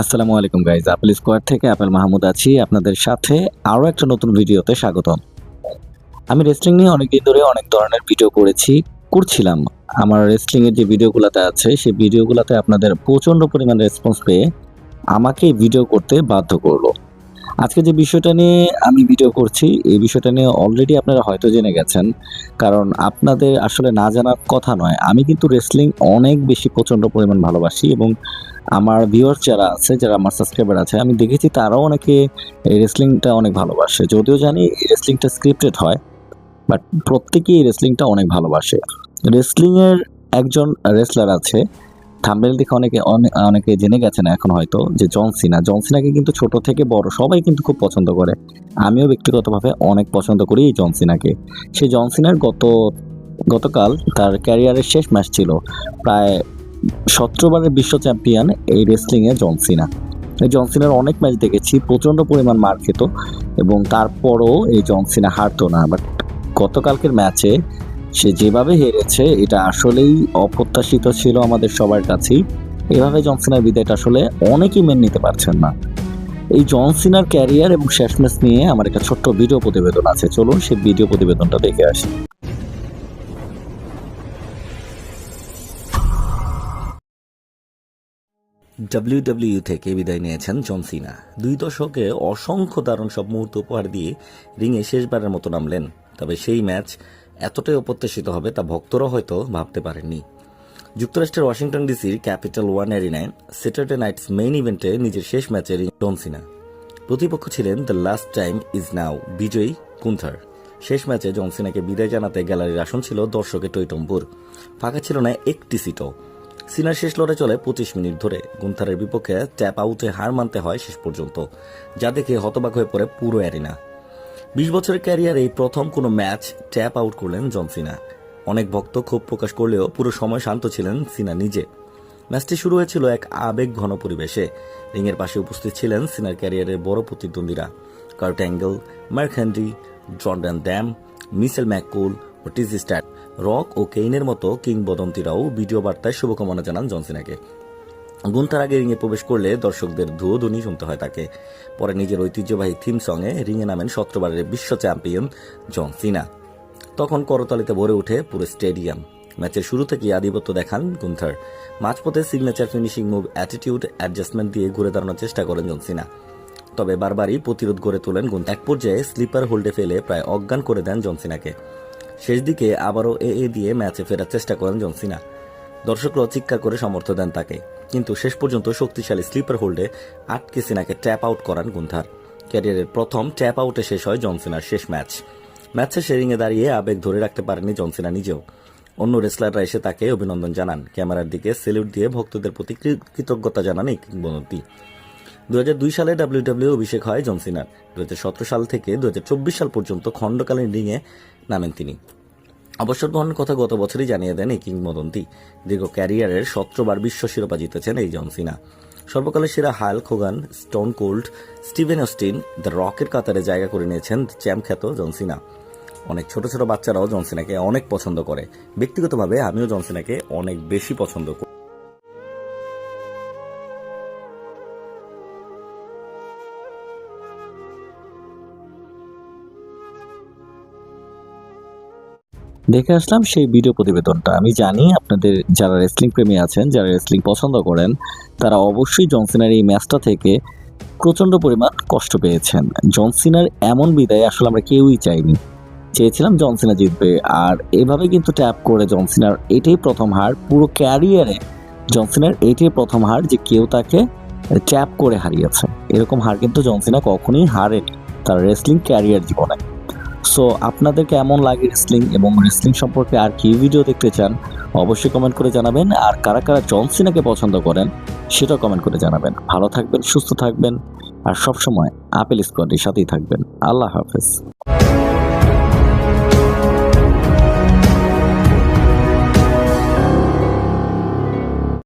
আসসালামু আলাইকুম guys apple square থেকে আপেল মাহমুদ আছি। আপনাদের সাথে আরও একটা নতুন ভিডিওতে স্বাগতম। আমি রেসলিং নিয়ে অনেকদিন ধরে অনেক ধরনের ভিডিও করেছি, করছিলাম। আমার রেসলিংয়ের যে ভিডিওগুলোতে আছে, সেই ভিডিওগুলোতে আপনাদের প্রচণ্ড পরিমাণ রেসপন্স পেয়ে আমাকে ভিডিও করতে বাধ্য করল। আজকে যে বিষয়টা নিয়ে আমি ভিডিও করছি, এই বিষয়টা নিয়ে অলরেডি আপনারা হয়তো জেনে গেছেন। কারণ আপনাদের আসলে না জানার কথা নয়, আমি কিন্তু রেসলিং অনেক বেশি প্রচণ্ড পরিমাণ ভালোবাসি এবং আমার ভিউয়ার যারা আছে, যারা আমার সাবস্ক্রাইবার আছে, আমি দেখেছি তারাও অনেকে এই রেসলিংটা অনেক ভালোবাসে। যদিও জানি এই রেসলিংটা স্ক্রিপ্টেড হয় বাট প্রত্যেকেই রেসলিংটা অনেক ভালোবাসে। রেসলিংয়ের একজন রেসলার আছে থাম্বেল দেখে অনেকে অনে- অনেকে জেনে গেছেন এখন হয়তো যে জন সিনা জন সিনাকে কিন্তু ছোট থেকে বড় সবাই কিন্তু খুব পছন্দ করে। আমিও ব্যক্তিগতভাবে অনেক পছন্দ করি এই জন সিনাকে সেই জন সিনার গত, গতকাল তার ক্যারিয়ারের শেষ ম্যাচ ছিল। প্রায় সতেরোবারের বিশ্ব চ্যাম্পিয়ন এই রেসলিংয়ে জন সিনা এই জনসিনার অনেক ম্যাচ দেখেছি, প্রচণ্ড পরিমাণ মার খেত এবং তারপরও এই জনসিনা হারতো না। বাট গতকালকের ম্যাচে সে যেভাবে হেরেছে, এটা আসলেই অপ্রত্যাশিত ছিল আমাদের সবার কাছেই। এভাবে জন সিনার বিদায়টা আসলে অনেকেই মেনে নিতে পারছেন না। এই জন সিনার ক্যারিয়ার এবং শেষ ম্যাচ নিয়ে আমার একটা ছোট্ট ভিডিও প্রতিবেদন আছে। চলুন সেই ভিডিও প্রতিবেদনটা দেখে আসি। ডাব্লিউডাব্লিউ থেকে বিদায় নিয়েছেন জন সিনা। দুই দশকে অসংখ্য দারুণ সব মুহূর্ত উপহার দিয়ে রিংয়ে শেষবারের মতো নামলেন। তবে সেই ম্যাচ এতটাই অপ্রত্যাশিত হবে তা ভক্তরা হয়তো ভাবতে পারেননি। যুক্তরাষ্ট্রের ওয়াশিংটন ডিসির ক্যাপিটাল ওয়ান এরিনায় স্যাটারডে নাইটস মেইন ইভেন্টে নিজের শেষ ম্যাচে জন সিনা। প্রতিপক্ষ ছিলেন the last time is now বিজয়ী কুন্থার। শেষ ম্যাচে জনসিনাকে বিদায় জানাতে গ্যালারির আসন ছিল দর্শকের টৈটম্বুর। ফাঁকা ছিল না একটি সিটও। সিনার শেষ লড়াই চলে পঁচিশ মিনিট ধরে। গুন্থারের বিপক্ষে ট্যাপ আউটে হার মানতে হয় শেষ পর্যন্ত। যা দেখে হতবাক হয়ে পড়ে পুরো অ্যারিনা। বিশ বছরের ক্যারিয়ারে প্রথম কোনো ম্যাচ ট্যাপ আউট করলেন জন সিনা। অনেক ভক্ত ক্ষোভ প্রকাশ করলেও পুরো সময় শান্ত ছিলেন সিনা নিজে। ম্যাচটি শুরু হয়েছিল এক আবেগ ঘন পরিবেশে। রিংয়ের পাশে উপস্থিত ছিলেন সিনার ক্যারিয়ারের বড় প্রতিদ্বন্দ্বীরা। কার্ট অ্যাঙ্গেল, মার্ক ড্যাম মিসেল ম্যাককুল ও টিজি স্ট্যাট। রক ও কেইনের মতো কিংবদন্তিরাও ভিডিও বার্তায় শুভকামনা জানান জনসিনাকে গুন্তার আগে রিংয়ে প্রবেশ করলে দর্শকদের ধুয়ো ধুয়োধুনি শুনতে হয় তাকে। পরে নিজের ঐতিহ্যবাহী থিম সঙ্গে রিংয়ে নামেন সতেরোবারের বিশ্ব চ্যাম্পিয়ন জন সিনা। তখন করতালিতে ভরে ওঠে পুরো স্টেডিয়াম। ম্যাচের শুরু থেকেই আধিপত্য দেখান গুন্থার। মাঝপথে signature finishing move attitude adjustment দিয়ে ঘুরে দাঁড়ানোর চেষ্টা করেন জন সিনা। তবে বারবারই প্রতিরোধ গড়ে তোলেন গুন্থার এক পর্যায়ে স্লিপার হোল্ডে ফেলে প্রায় অজ্ঞান করে দেন জনসিনাকে শেষ দিকে আবারও এ এ দিয়ে ম্যাচে ফেরার চেষ্টা করেন জনসিনা দর্শকরাও চিৎকার করে সমর্থ দেন তাকে। কিন্তু শেষ পর্যন্ত শক্তিশালী স্লিপার হোল্ডে আটকে সিনাকে ট্যাপ আউট করান গুন্থার ক্যারিয়ারের প্রথম ট্যাপ আউটে শেষ হয় জনসিনার শেষ ম্যাচ। ম্যাচে শেরিংয়ে দাঁড়িয়ে আবেগ ধরে রাখতে পারেনি জনসিনা নিজেও। অন্য রেসলাররা এসে তাকে অভিনন্দন জানান। ক্যামেরার দিকে সেলিউট দিয়ে ভক্তদের প্রতি কৃতজ্ঞতা জানান এই কিংবদন্তি। দু সালে ডাব্লিউডাব্লিউ অভিষেক হয় জনসিনার দু হাজার সতেরো সাল থেকে দুহাজার চব্বিশ সাল পর্যন্ত খণ্ডকালীন রিংয়ে নামেন তিনি। অবসর গ্রহণের কথা গত বছরই জানিয়ে দেন এই কিংবদন্তি। দীর্ঘ ক্যারিয়ারের সতেরোবার বিশ্ব শিরোপা জিতেছেন এই জনসিনা সর্বকালের সেরা Hulk Hogan, Stone Cold, Steven Austin, the রকের কাতারে জায়গা করে নিয়েছেন চ্যাম্প খ্যাত জনসিনা অনেক ছোট ছোট বাচ্চারাও জনসিনাকে অনেক পছন্দ করে। ব্যক্তিগতভাবে আমিও জনসিনাকে অনেক বেশি পছন্দ করি। দেখে আসলাম সেই ভিডিও প্রতিবেদনটা। আমি জানি আপনাদের যারা রেসলিং প্রেমী আছেন, যারা রেসলিং পছন্দ করেন, তারা অবশ্যই জনসিনার এই ম্যাচটা থেকে প্রচণ্ড পরিমাণ কষ্ট পেয়েছেন। জনসিনার এমন বিদায় আসলে আমরা কেউই চাইনি। চেয়েছিলাম জনসিনা জিতবে, আর এভাবে কিন্তু ট্যাপ করে জনসিনার এটাই প্রথম হার। পুরো ক্যারিয়ারে জনসিনার এটাই প্রথম হার যে কেউ তাকে ট্যাপ করে হারিয়েছে। এরকম হার কিন্তু জনসিনা কখনোই হারেনি তার রেসলিং ক্যারিয়ার জীবনে। সো আপনাদের কেমন লাগে রেসলিং এবং রেসলিং সম্পর্কে আর কি ভিডিও দেখতে চান, অবশ্যই কমেন্ট করে জানাবেন। আর কারা কারা জনসিনাকে পছন্দ করেন, সেটাও কমেন্ট করে জানাবেন। ভালো থাকবেন, সুস্থ থাকবেন, আর সবসময় আপেল স্কোয়াডের সাথেই থাকবেন। আল্লাহ হাফেজ।